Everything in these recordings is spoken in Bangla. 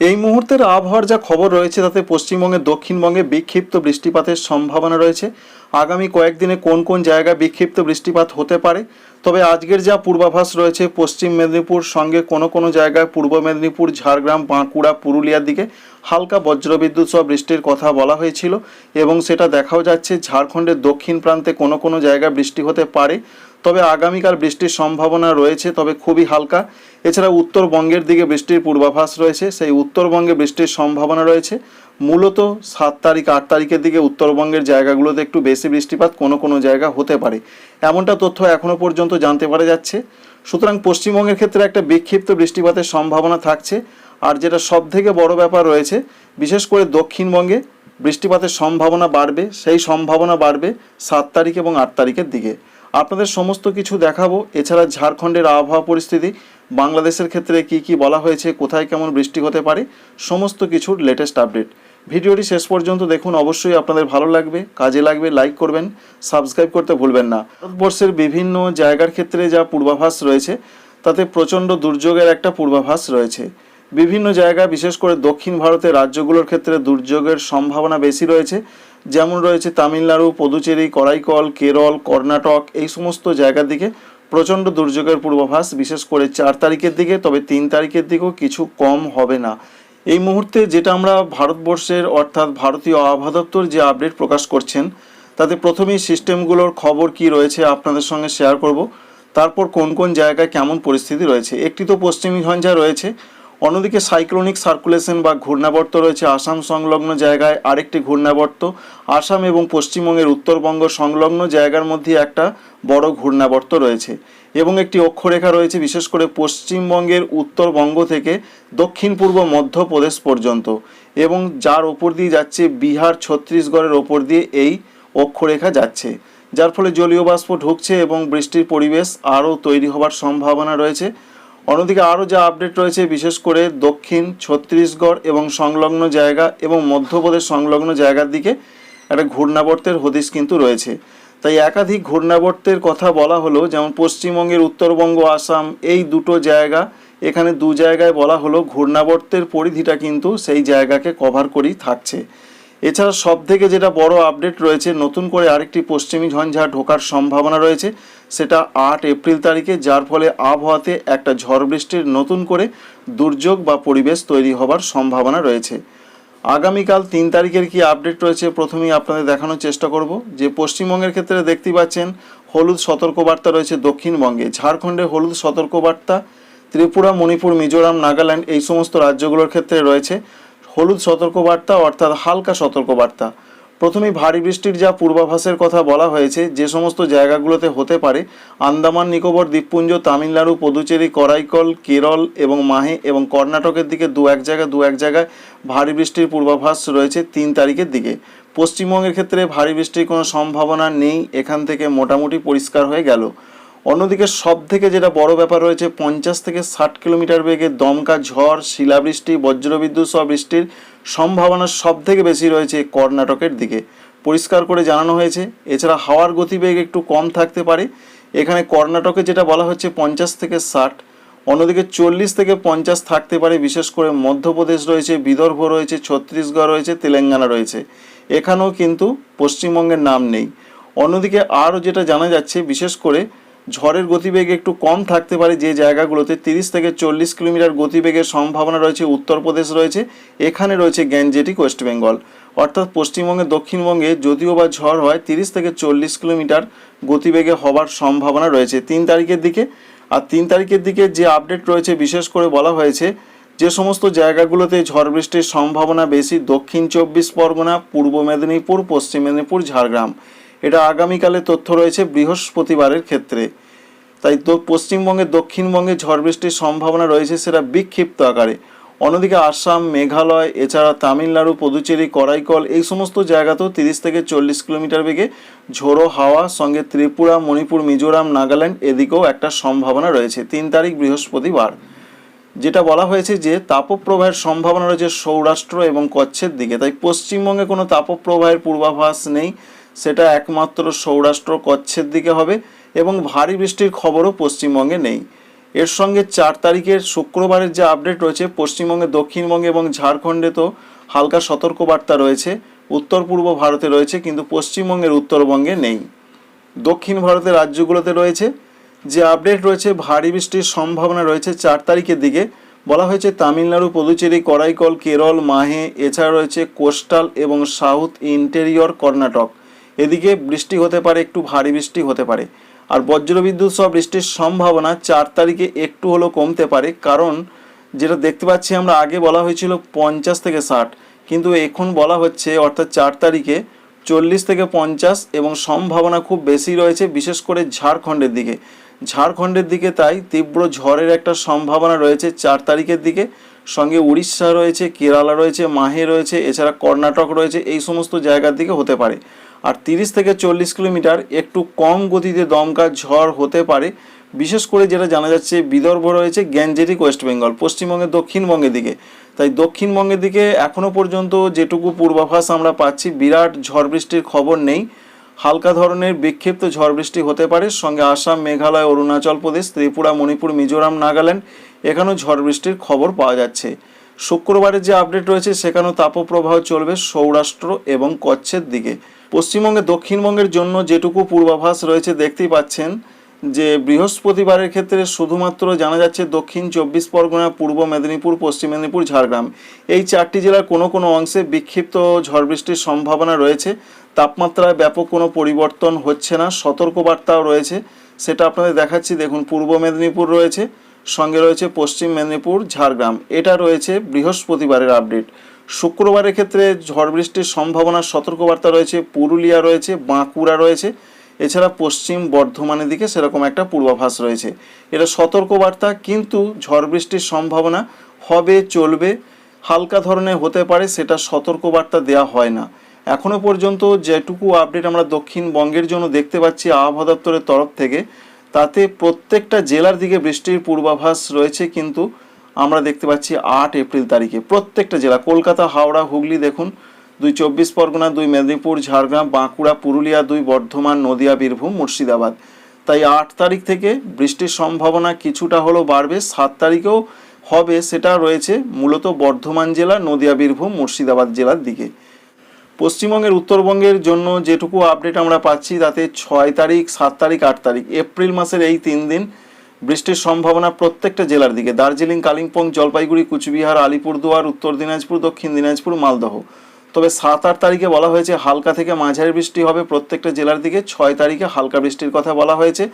এই মুহূর্তের আবহাওয়ার যা খবর রয়েছে, তাতে পশ্চিমবঙ্গের দক্ষিণবঙ্গে বিক্ষিপ্ত বৃষ্টিপাতের সম্ভাবনা রয়েছে। আগামী কয়েকদিনে কোন কোন জায়গায় বিক্ষিপ্ত বৃষ্টিপাত হতে পারে? তবে আজকের যা পূর্বাভাস রয়েছে, পশ্চিম মেদিনীপুর সঙ্গে কোনো কোনো জায়গায়, পূর্ব মেদিনীপুর, ঝাড়গ্রাম, বাঁকুড়া, পুরুলিয়ার দিকে হালকা বজ্রবিদ্যুৎ সহ বৃষ্টির কথা বলা হয়েছিল এবং সেটা দেখাও যাচ্ছে, ঝাড়খণ্ডের দক্ষিণ প্রান্তে কোনো কোনো জায়গায় বৃষ্টি হতে পারে। তবে আগামীকাল বৃষ্টির সম্ভাবনা রয়েছে, তবে খুবই হালকা। এছাড়া উত্তরবঙ্গের দিকে বৃষ্টির পূর্বাভাস রয়েছে, সেই উত্তরবঙ্গে বৃষ্টির সম্ভাবনা রয়েছে। মূলত সাত তারিখ, আট তারিখের দিকে উত্তরবঙ্গের জায়গাগুলোতে একটু বেশি বৃষ্টিপাত কোনো কোনো জায়গা হতে পারে। এমনটা তথ্য এখনও পর্যন্ত জানতে পারা যাচ্ছে। সুতরাং পশ্চিমবঙ্গের ক্ষেত্রে একটা বিক্ষিপ্ত বৃষ্টিপাতের সম্ভাবনা থাকছে। আর যেটা সব থেকে বড় ব্যাপার রয়েছে, বিশেষ করে দক্ষিণবঙ্গে বৃষ্টিপাতের সম্ভাবনা বাড়বে, সেই সম্ভাবনা বাড়বে সাত তারিখ এবং আট তারিখের দিকে। আপনাদের সমস্ত কিছু দেখাবো। এছাড়া ঝাড়খণ্ডের আবহাওয়া পরিস্থিতি, বাংলাদেশের ক্ষেত্রে কি কি বলা হয়েছে, কোথায় কেমন বৃষ্টি হতে পারে, সমস্ত কিছুর লেটেস্ট আপডেট ভিডিওটি শেষ পর্যন্ত দেখুন, অবশ্যই আপনাদের ভালো লাগবে, কাজে লাগবে লাইক করবেন সাবস্ক্রাইব করতে ভুলবেন না। ভারতবর্ষের বিভিন্ন জায়গার ক্ষেত্রে যা পূর্বাভাস রয়েছে, তাতে প্রচণ্ড দুর্যোগের একটা পূর্বাভাস রয়েছে। বিভিন্ন জায়গা, বিশেষ করে দক্ষিণ ভারতের রাজ্যগুলোর ক্ষেত্রে দুর্যোগের সম্ভাবনা বেশি রয়েছে। যেমন রয়েছে তামিলনাড়ু, পদুচেরি, করাইকল, কেরল, কর্ণাটক, এই সমস্ত জায়গার দিকে প্রচণ্ড দুর্যোগের পূর্বাভাস, বিশেষ করে চার তারিখের দিকে, তবে তিন তারিখের দিকেও কিছু কম হবে না। এই মুহূর্তে যেটা আমরা ভারতবর্ষের, অর্থাৎ ভারতীয় আবহাওয়া দপ্তর যে আপডেট প্রকাশ করছেন, তাতে প্রথমেই সিস্টেমগুলোর খবর কি রয়েছে আপনাদের সঙ্গে শেয়ার করব। তারপর কোন কোন জায়গায় কেমন পরিস্থিতি রয়েছে, একটি তো পশ্চিমী ঝঞ্ঝা রয়েছে অন্যদিকে সাইক্লোনিক সার্কুলেশন বা ঘূর্ণাবর্ত রয়েছে। আসাম সংলগ্ন জায়গায় আরেকটি ঘূর্ণাবর্ত। আসাম এবং পশ্চিমবঙ্গের উত্তরবঙ্গ সংলগ্ন জায়গার মধ্যে একটা বড় ঘূর্ণাবর্ত রয়েছে এবং একটি অক্ষরেখা রয়েছে, বিশেষ করে পশ্চিমবঙ্গের উত্তরবঙ্গ থেকে দক্ষিণ পূর্ব মধ্যপ্রদেশ পর্যন্ত এবং যার ওপর দিয়ে যাচ্ছে বিহার, ছত্তিশগড়ের ওপর দিয়ে এই অক্ষরেখা যাচ্ছে। যার ফলে জলীয় বাষ্প ঢুকছে এবং বৃষ্টির পরিবেশ আরও তৈরি হবার সম্ভাবনা রয়েছে। অন্যদিকে আরও যা আপডেট রয়েছে, বিশেষ করে দক্ষিণ ছত্তিশগড় এবং সংলগ্ন জায়গা এবং মধ্যপ্রদেশ সংলগ্ন জায়গার দিকে একটা ঘূর্ণাবর্তের হদিশ কিন্তু রয়েছে। তাই একাধিক ঘূর্ণাবর্তের কথা বলা হলো, যেমন পশ্চিমবঙ্গের উত্তরবঙ্গ, আসাম, এই দুটো জায়গা, এখানে দু জায়গায় বলা হলো ঘূর্ণাবর্তের পরিধিটা কিন্তু সেই জায়গাকে কভার করেই থাকছে। এছাড়া সব থেকে যেটা বড় আপডেট রয়েছে, নতুন করে আরেকটি পশ্চিমী ঝঞ্ঝা ঢোকার সম্ভাবনা রয়েছে, সেটা আট এপ্রিল তারিখে, যার ফলে আবহাওয়াতে একটা ঝড় বৃষ্টির নতুন করে দুর্যোগ বা পরিবেশ তৈরি হবার সম্ভাবনা রয়েছে। আগামীকাল তিন তারিখের কি আপডেট রয়েছে, প্রথমেই আপনাদের দেখানোর চেষ্টা করব। যে পশ্চিমবঙ্গের ক্ষেত্রে দেখতে পাচ্ছেন, হলুদ সতর্কবার্তা রয়েছে দক্ষিণবঙ্গে। ঝাড়খণ্ডে হলুদ সতর্কবার্তা, ত্রিপুরা, মণিপুর, মিজোরাম, নাগাল্যান্ড এই সমস্ত রাজ্যগুলোর ক্ষেত্রে রয়েছে। হলুদ সতর্কবার্তা অর্থাৎ হালকা সতর্কবার্তা। প্রথমেই ভারী বৃষ্টির যা পূর্বাভাসের কথা বলা হয়েছে, যে সমস্ত জায়গাগুলোতে হতে পারে আন্দামান, নিকোবর, দ্বীপপুঞ্জ, তামিলনাড়ু, পদুচেরি, করাইকল, কেরল এবং মাহে এবং কর্ণাটকের দিকে দু এক জায়গায় দু এক জায়গায় ভারী বৃষ্টির পূর্বাভাস রয়েছে তিন তারিখের দিকে। পশ্চিমবঙ্গের ক্ষেত্রে ভারী বৃষ্টির কোনো সম্ভাবনা নেই, এখান থেকে মোটামুটি পরিষ্কার হয়ে গেল। অন্যদিকে সব থেকে যেটা বড় ব্যাপার রয়েছে, পঞ্চাশ থেকে ষাট কিলোমিটার বেগে দমকা ঝড়, শিলাবৃষ্টি, বজ্রবিদ্যুৎ সহ বৃষ্টির সম্ভাবনা সব থেকে বেশি রয়েছে কর্ণাটকের দিকে। পরিষ্কার করে জানানো হয়েছে, এছাড়া হাওয়ার গতিবেগ একটু কম থাকতে পারে। এখানে কর্ণাটকে যেটা বলা হচ্ছে পঞ্চাশ থেকে ষাট, অন্যদিকে চল্লিশ থেকে পঞ্চাশ থাকতে পারে, বিশেষ করে মধ্যপ্রদেশ রয়েছে, বিদর্ভ রয়েছে, ছত্তিশগড় রয়েছে, তেলেঙ্গানা রয়েছে। এখানেও কিন্তু পশ্চিমবঙ্গের নাম নেই। অন্যদিকে আরও যেটা জানা যাচ্ছে, বিশেষ করে ঝড়ের গতিবেগ একটু কম থাকতে পারে যে জায়গাগুলোতে তিরিশ থেকে চল্লিশ কিলোমিটার গতিবেগের সম্ভাবনা রয়েছে, উত্তরপ্রদেশ রয়েছে, এখানে রয়েছে গ্যাঞ্জেটিক ওয়েস্ট বেঙ্গল। অর্থাৎ পশ্চিমবঙ্গে, দক্ষিণবঙ্গে যদিও বা ঝড় হয়, তিরিশ থেকে চল্লিশ কিলোমিটার গতিবেগে হবার সম্ভাবনা রয়েছে। তিন তারিখের দিকে, আর তিন তারিখের দিকে যে আপডেট রয়েছে, বিশেষ করে বলা হয়েছে যে সমস্ত জায়গাগুলোতে ঝড় বৃষ্টির সম্ভাবনা বেশি, দক্ষিণ চব্বিশ পরগনা, পূর্ব মেদিনীপুর, পশ্চিম মেদিনীপুর, ঝাড়গ্রাম। এটা আগামীকালে তথ্য রয়েছে বৃহস্পতিবারের ক্ষেত্রে। তাই তো পশ্চিমবঙ্গে, দক্ষিণবঙ্গে ঝড় বৃষ্টির সম্ভাবনা রয়েছে সেটা বিক্ষিপ্ত আকারে। অন্যদিকে আসাম, মেঘালয়, এছাড়া তামিলনাড়ু, পদুচেরি, করাইকল এই সমস্ত জায়গাতেও তিরিশ থেকে চল্লিশ কিলোমিটার বেগে ঝোড়ো হাওয়া, সঙ্গে ত্রিপুরা, মণিপুর, মিজোরাম, নাগাল্যান্ড এদিকেও একটা সম্ভাবনা রয়েছে, তিন তারিখ বৃহস্পতিবার। যেটা বলা হয়েছে যে তাপপ্রবাহের সম্ভাবনা রয়েছে সৌরাষ্ট্র এবং কচ্ছের দিকে। তাই পশ্চিমবঙ্গে কোনো তাপপ্রবাহের পূর্বাভাস নেই, সেটা একমাত্র সৌরাষ্ট্র কচ্ছের দিকে হবে। এবং ভারী বৃষ্টির খবরও পশ্চিমবঙ্গে নেই। এর সঙ্গে চার তারিখের শুক্রবারের যে আপডেট রয়েছে, পশ্চিমবঙ্গে, দক্ষিণবঙ্গে এবং ঝাড়খণ্ডে তো হালকা সতর্কবার্তা রয়েছে। উত্তর পূর্ব ভারতে রয়েছে, কিন্তু পশ্চিমবঙ্গের উত্তরবঙ্গে নেই। দক্ষিণ ভারতের রাজ্যগুলোতে রয়েছে। যে আপডেট রয়েছে, ভারী বৃষ্টির সম্ভাবনা রয়েছে চার তারিখের দিকে। বলা হয়েছে তামিলনাড়ু, পুদুচেরি, করাইকল, কেরল, মাহে, এছাড়া রয়েছে কোস্টাল এবং সাউথ ইন্টেরিয়র কর্ণাটক। এদিকে বৃষ্টি হতে পারে, একটু ভারী বৃষ্টি হতে পারে। আর বজ্রবিদ্যুৎ সহ বৃষ্টির সম্ভাবনা চার তারিখে একটু হলেও কমতে পারে, কারণ যেটা দেখতে পাচ্ছি আমরা, আগে বলা হয়েছিল পঞ্চাশ থেকে ষাট, কিন্তু এখন বলা হচ্ছে অর্থাৎ চার তারিখে চল্লিশ থেকে পঞ্চাশ এবং সম্ভাবনা খুব বেশি রয়েছে, বিশেষ করে ঝাড়খণ্ডের দিকে। ঝাড়খণ্ডের দিকে তাই তীব্র ঝড়ের একটা সম্ভাবনা রয়েছে চার তারিখের দিকে। সঙ্গে উড়িষ্যা রয়েছে, কেরালা রয়েছে, মাহে রয়েছে, এছাড়া কর্ণাটক রয়েছে, এই সমস্ত জায়গার দিকে হতে পারে। আর তিরিশ থেকে চল্লিশ কিলোমিটার একটু কম গতিতে দমকা ঝড় হতে পারে। বিশেষ করে যেটা জানা যাচ্ছে, বিদর্ভ রয়েছে গ্যাঞ্জেটিক ওয়েস্ট বেঙ্গল, পশ্চিমবঙ্গের দক্ষিণবঙ্গের দিকে। তাই দক্ষিণবঙ্গের দিকে এখনও পর্যন্ত যেটুকু পূর্বাভাস আমরা পাচ্ছি, বিরাট ঝড় বৃষ্টির খবর নেই। হালকা ধরনের বিক্ষিপ্ত ঝড় বৃষ্টি হতে পারে। সঙ্গে আসাম, মেঘালয়, অরুণাচল প্রদেশ, ত্রিপুরা, মণিপুর, মিজোরাম, নাগাল্যান্ড, এখানেও ঝড় বৃষ্টির খবর পাওয়া যাচ্ছে। শুক্রবারের যে আপডেট রয়েছে, সেখানেও তাপপ্রবাহ চলবে সৌরাষ্ট্র এবং কচ্ছের দিকে। পশ্চিমবঙ্গে, দক্ষিণবঙ্গের জন্য যেটুকু পূর্বাভাস রয়েছে, দেখতেই পাচ্ছেন যে বৃহস্পতিবারের ক্ষেত্রে শুধুমাত্র জানা যাচ্ছে দক্ষিণ চব্বিশ পরগনা, পূর্ব মেদিনীপুর, পশ্চিম মেদিনীপুর, ঝাড়গ্রাম। এই চারটি জেলার কোনো কোনো অংশে বিক্ষিপ্ত ঝড় বৃষ্টির সম্ভাবনা রয়েছে। তাপমাত্রায় ব্যাপক কোনো পরিবর্তন হচ্ছে না, সতর্কবার্তাও রয়েছে। সেটা আপনাদের দেখাচ্ছি। দেখুন, পূর্ব মেদিনীপুর রয়েছে। সঙ্গে রয়েছে পশ্চিম মেদিনীপুর, ঝাড়গ্রাম। এটা রয়েছে বৃহস্পতিবারের আপডেট। শুক্রবারের ক্ষেত্রে ঝড় বৃষ্টির সম্ভাবনার সতর্কবার্তা রয়েছে, পুরুলিয়া রয়েছে, বাঁকুড়া রয়েছে। এছাড়া পশ্চিম বর্ধমানের দিকে সেরকম একটা পূর্বাভাস রয়েছে। এটা সতর্কবার্তা, কিন্তু ঝড় বৃষ্টির সম্ভাবনা হবে, চলবে, হালকা ধরনের হতে পারে, সেটা সতর্কবার্তা দেওয়া হয় না। এখনও পর্যন্ত যেটুকু আপডেট আমরা দক্ষিণবঙ্গের জন্য দেখতে পাচ্ছি আবহাওয়া দপ্তরের তরফ থেকে তাতে প্রত্যেকটা জেলার দিকে বৃষ্টির পূর্বাভাস রয়েছে, কিন্তু আমরা দেখতে পাচ্ছি আট এপ্রিল তারিখে প্রত্যেকটা জেলা, কলকাতা, হাওড়া, হুগলি দেখুন, দুই চব্বিশ পরগনা, দুই মেদিনীপুর, ঝাড়গ্রাম, বাঁকুড়া, পুরুলিয়া, দুই বর্ধমান, নদিয়া, বীরভূম, মুর্শিদাবাদ। তাই আট তারিখ থেকে বৃষ্টির সম্ভাবনা কিছুটা হলেও বাড়বে, সাত তারিখেও হবে সেটা রয়েছে মূলত বর্ধমান জেলা, নদিয়া, বীরভূম, মুর্শিদাবাদ জেলার দিকে। পশ্চিমবঙ্গের উত্তরবঙ্গের জন্য যেটুকু আপডেট আমরা পাচ্ছি, তাতে ছয় তারিখ, সাত তারিখ, আট তারিখ, এপ্রিল মাসের এই তিন দিন বৃষ্টির সম্ভাবনা প্রত্যেকটা জেলার দিকে। দার্জিলিং, কালিম্পং, জলপাইগুড়ি, কুচবিহার, আলিপুরদুয়ার, উত্তর দিনাজপুর, দক্ষিণ দিনাজপুর, মালদহ। তবে সাত আট তারিখে বলা হয়েছে হালকা থেকে মাঝারি বৃষ্টি হবে। প্রত্যেকটা জেলার দিকে ছয় তারিখে হালকা বৃষ্টির কথা বলা হয়েছে।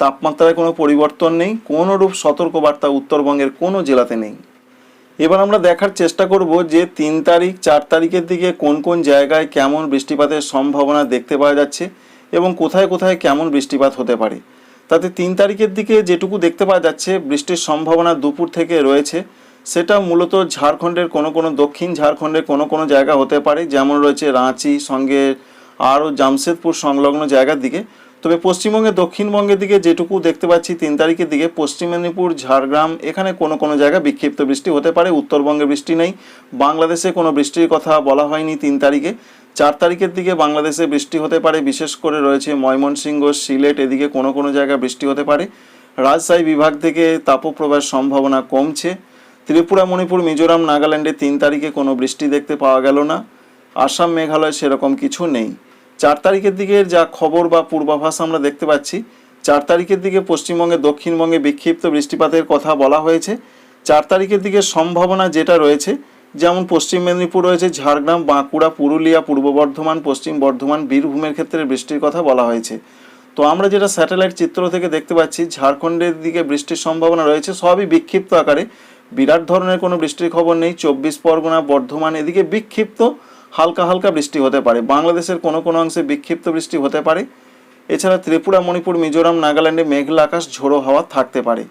তাপমাত্রায় কোনো পরিবর্তন নেই। কোনো রূপ সতর্কবার্তা উত্তরবঙ্গের কোনো জেলাতে নেই। এবার আমরা দেখার চেষ্টা করব যে তিন তারিখ, চার তারিখের দিকে কোন কোন জায়গায় কেমন বৃষ্টিপাতের সম্ভাবনা দেখতে পাওয়া যাচ্ছে এবং কোথায় কোথায় কেমন বৃষ্টিপাত হতে পারে। তাতে তিন তারিখের দিকে যেটুকু দেখতে পাওয়া যাচ্ছে, বৃষ্টির সম্ভাবনা দুপুর থেকে রয়েছে। সেটা মূলত ঝাড়খণ্ডের কোনো কোনো, দক্ষিণ ঝাড়খণ্ডের কোনো কোনো জায়গা হতে পারে। যেমন রয়েছে রাঁচি, সঙ্গে আরও জামশেদপুর সংলগ্ন জায়গার দিকে। তবে পশ্চিমবঙ্গের দক্ষিণবঙ্গের দিকে যেটুকু দেখতে পাচ্ছি, তিন তারিখের দিকে পশ্চিম মেদিনীপুর, ঝাড়গ্রাম, এখানে কোনো কোনো জায়গায় বিক্ষিপ্ত বৃষ্টি হতে পারে, উত্তরবঙ্গে বৃষ্টি নেই। বাংলাদেশে কোনো বৃষ্টির কথা বলা হয়নি তিন তারিখে। চার তারিখের দিকে বাংলাদেশে বৃষ্টি হতে পারে, বিশেষ করে রয়েছে ময়মনসিংহ, সিলেট, এদিকে কোনো কোনো জায়গায় বৃষ্টি হতে পারে। রাজশাহী বিভাগ থেকে তাপপ্রবাহের সম্ভাবনা কমছে। ত্রিপুরা, মণিপুর, মিজোরাম, নাগাল্যান্ডে তিন তারিখে কোনো বৃষ্টি দেখতে পাওয়া গেল না। আসাম, মেঘালয় সেরকম কিছু নেই। চার তারিখের দিকে যা খবর বা পূর্বাভাস আমরা দেখতে পাচ্ছি, চার তারিখের দিকে পশ্চিমবঙ্গে, দক্ষিণবঙ্গে বিক্ষিপ্ত বৃষ্টিপাতের কথা বলা হয়েছে। চার তারিখের দিকে সম্ভাবনা যেটা রয়েছে, যেমন পশ্চিম মেদিনীপুর রয়েছে, ঝাড়গ্রাম, বাঁকুড়া, পুরুলিয়া, পূর্ব বর্ধমান, পশ্চিম বর্ধমান, বীরভূমের ক্ষেত্রে বৃষ্টির কথা বলা হয়েছে। তো আমরা যেটা স্যাটেলাইট চিত্র থেকে দেখতে পাচ্ছি, ঝাড়খণ্ডের দিকে বৃষ্টির সম্ভাবনা রয়েছে, সবই বিক্ষিপ্ত আকারে। বিরাট ধরনের কোনো বৃষ্টির খবর নেই, চব্বিশ পরগনা, বর্ধমান, এদিকে বিক্ষিপ্ত হালকা হালকা বৃষ্টি হতে পারে। বাংলাদেশের কোনো কোনো অংশে বিক্ষিপ্ত বৃষ্টি হতে পারে। এছাড়া ত্রিপুরা, মণিপুর, মিজোরাম, নাগাল্যান্ডে মেঘলা আকাশ, ঝোড়ো হাওয়া থাকতে পারে।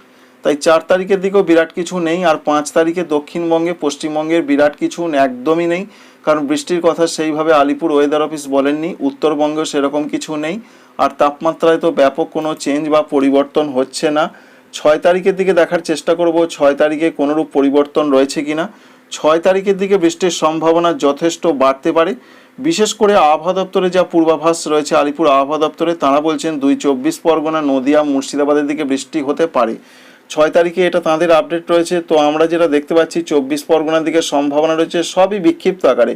তাই চার তারিখের দিকেও বিরাট কিছু নেই আর পাঁচ তারিখে দক্ষিণবঙ্গে, পশ্চিমবঙ্গের বিরাট কিছু একদমই নেই। কারণ বৃষ্টির কথা সেইভাবে আলিপুর ওয়েদার অফিস বলেননি, উত্তরবঙ্গেও সেরকম কিছু নেই। আর তাপমাত্রায় তো ব্যাপক কোনো চেঞ্জ বা পরিবর্তন হচ্ছে না। ছয় তারিখের দিকে দেখার চেষ্টা করব, ছয় তারিখে কোনোরূপ পরিবর্তন রয়েছে কিনা। ছয় তারিখের দিকে বৃষ্টির সম্ভাবনা যথেষ্ট বাড়তে পারে। বিশেষ করে আবহাওয়া দপ্তরে যা পূর্বাভাস রয়েছে আলিপুর আবহাওয়া দপ্তরে, তারা বলছেন দুই চব্বিশ পরগনা, নদিয়া, মুর্শিদাবাদের দিকে বৃষ্টি হতে পারে। ছয় তারিখে এটা তাঁদের আপডেট রয়েছে। তো আমরা যেটা দেখতে পাচ্ছি, চব্বিশ পরগনার দিকে সম্ভাবনা রয়েছে সবই বিক্ষিপ্ত আকারে।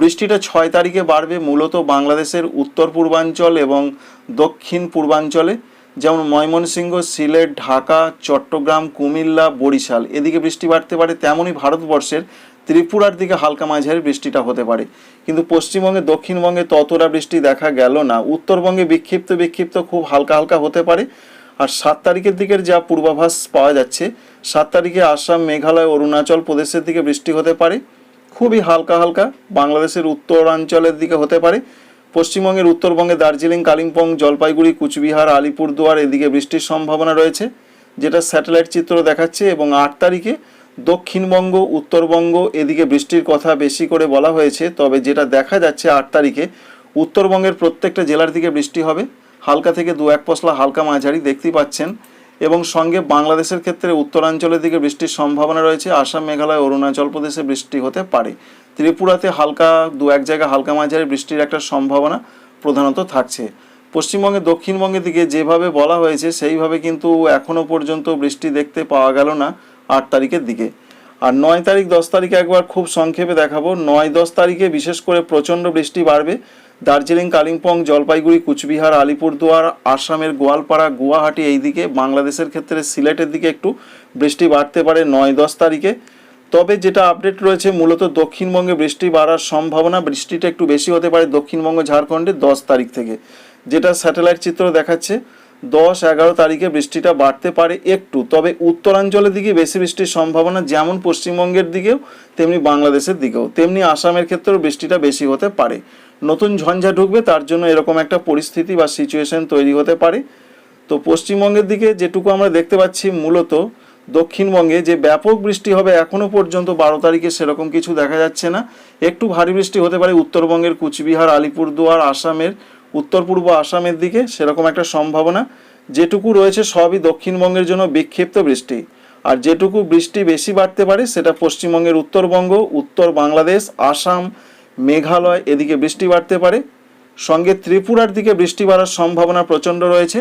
বৃষ্টিটা ছয় তারিখে বাড়বে মূলত বাংলাদেশের উত্তর পূর্বাঞ্চল এবং দক্ষিণ পূর্বাঞ্চলে। যেমন ময়মনসিংহ, সিলেট, ঢাকা, চট্টগ্রাম, কুমিল্লা, বরিশাল। এদিকে বৃষ্টি বাড়তে পারে তেমনই ভারতবর্ষের। ত্রিপুরার দিকে হালকা মাঝারি বৃষ্টিটা হতে পারে। কিন্তু পশ্চিমবঙ্গে, দক্ষিণবঙ্গে ততটা বৃষ্টি দেখা গেল না। উত্তরবঙ্গে বিক্ষিপ্ত বিক্ষিপ্ত খুব হালকা হালকা হতে পারে। আর সাত তারিখের দিকের যা পূর্বাভাস পাওয়া যাচ্ছে, সাত তারিখে আসাম, মেঘালয়, অরুণাচল প্রদেশের দিকে বৃষ্টি হতে পারে। খুবই হালকা হালকা বাংলাদেশের উত্তরাঞ্চলের দিকে হতে পারে। পশ্চিমবঙ্গের উত্তরবঙ্গে দার্জিলিং, কালিম্পং, জলপাইগুড়ি, কুচবিহার, আলিপুরদুয়ার এদিকে বৃষ্টির সম্ভাবনা রয়েছে, যেটা স্যাটেলাইট চিত্র দেখাচ্ছে এবং আট তারিখে দক্ষিণবঙ্গ, উত্তরবঙ্গ এদিকে বৃষ্টির কথা বেশি করে বলা হয়েছে, তবে যেটা দেখা যাচ্ছে আট তারিখে উত্তরবঙ্গের প্রত্যেকটা জেলার দিকে বৃষ্টি হবে। হালকা থেকে দু এক পশলা হালকা মাঝারি দেখতেই পাচ্ছেন। এবং সঙ্গে বাংলাদেশের ক্ষেত্রে উত্তরাঞ্চলের দিকে বৃষ্টির সম্ভাবনা রয়েছে। আসাম, মেঘালয়, অরুণাচল প্রদেশে বৃষ্টি হতে পারে। ত্রিপুরাতে হালকা দু এক জায়গায় হালকা মাঝারি বৃষ্টির একটা সম্ভাবনা প্রধানত থাকছে। পশ্চিমবঙ্গে, দক্ষিণবঙ্গের দিকে যেভাবে বলা হয়েছে, সেইভাবে কিন্তু এখনও পর্যন্ত বৃষ্টি দেখতে পাওয়া গেল না আট তারিখের দিকে। আর নয় তারিখ, দশ তারিখে একবার খুব সংক্ষেপে দেখাবো। নয়, দশ তারিখে বিশেষ করে প্রচণ্ড বৃষ্টি বাড়বে। দার্জিলিং, কালিম্পং, জলপাইগুড়ি, কুচবিহার, আলিপুরদুয়ার, আসামের গোয়ালপাড়া, গুয়াহাটি এই দিকে বাংলাদেশের ক্ষেত্রে সিলেটের দিকে একটু বৃষ্টি বাড়তে পারে নয় দশ তারিখে। তবে যেটা আপডেট রয়েছে, মূলত দক্ষিণবঙ্গে বৃষ্টি বাড়ার সম্ভাবনা, বৃষ্টিটা একটু বেশি হতে পারে দক্ষিণবঙ্গ ঝাড়খণ্ডে দশ তারিখ থেকে। যেটা স্যাটেলাইট চিত্র দেখাচ্ছে দশ এগারো তারিখে বৃষ্টিটা বাড়তে পারে একটু, তবে উত্তরাঞ্চলের দিকে বেশি বৃষ্টির সম্ভাবনা যেমন পশ্চিমবঙ্গের দিকেও, তেমনি বাংলাদেশের দিকেও, তেমনি আসামের ক্ষেত্রেও বৃষ্টিটা বেশি হতে পারে। নতুন ঝঞ্ঝা ঢুকবে, তার জন্য এরকম একটা পরিস্থিতি বা সিচুয়েশন তৈরি হতে পারে। তো পশ্চিমবঙ্গের দিকে যেটুকু আমরা দেখতে পাচ্ছি মূলত, দক্ষিণবঙ্গে যে ব্যাপক বৃষ্টি হবে এখনও পর্যন্ত বারো তারিখে সেরকম কিছু দেখা যাচ্ছে না। একটু ভারী বৃষ্টি হতে পারে উত্তরবঙ্গের কুচবিহার, আলিপুরদুয়ার, আসামের উত্তর পূর্ব আসামের দিকে সেরকম একটা সম্ভাবনা। যেটুকু রয়েছে সবই দক্ষিণবঙ্গের জন্য বিক্ষিপ্ত বৃষ্টি। আর যেটুকু বৃষ্টি বেশি বাড়তে পারে সেটা পশ্চিমবঙ্গের উত্তরবঙ্গ, উত্তর বাংলাদেশ, আসাম, মেঘালয় এদিকে বৃষ্টি বাড়তে পারে। সঙ্গে ত্রিপুরার দিকে বৃষ্টি বাড়ার সম্ভাবনা প্রচণ্ড রয়েছে।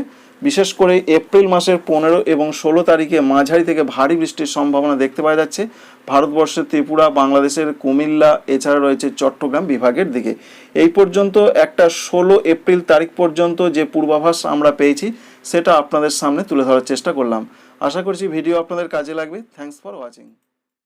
বিশেষ করে এপ্রিল মাসের পনেরো এবং ষোলো তারিখে মাঝারি থেকে ভারী বৃষ্টির সম্ভাবনা দেখতে পাওয়া যাচ্ছে। ভারতবর্ষের ত্রিপুরা, বাংলাদেশের কুমিল্লা, এছাড়া রয়েছে চট্টগ্রাম বিভাগের দিকে। এই পর্যন্ত একটা ষোলো এপ্রিল তারিখ পর্যন্ত যে পূর্বাভাস আমরা পেয়েছি, সেটা আপনাদের সামনে তুলে ধরার চেষ্টা করলাম। আশা করছি ভিডিও আপনাদের কাজে লাগবে। Thanks for watching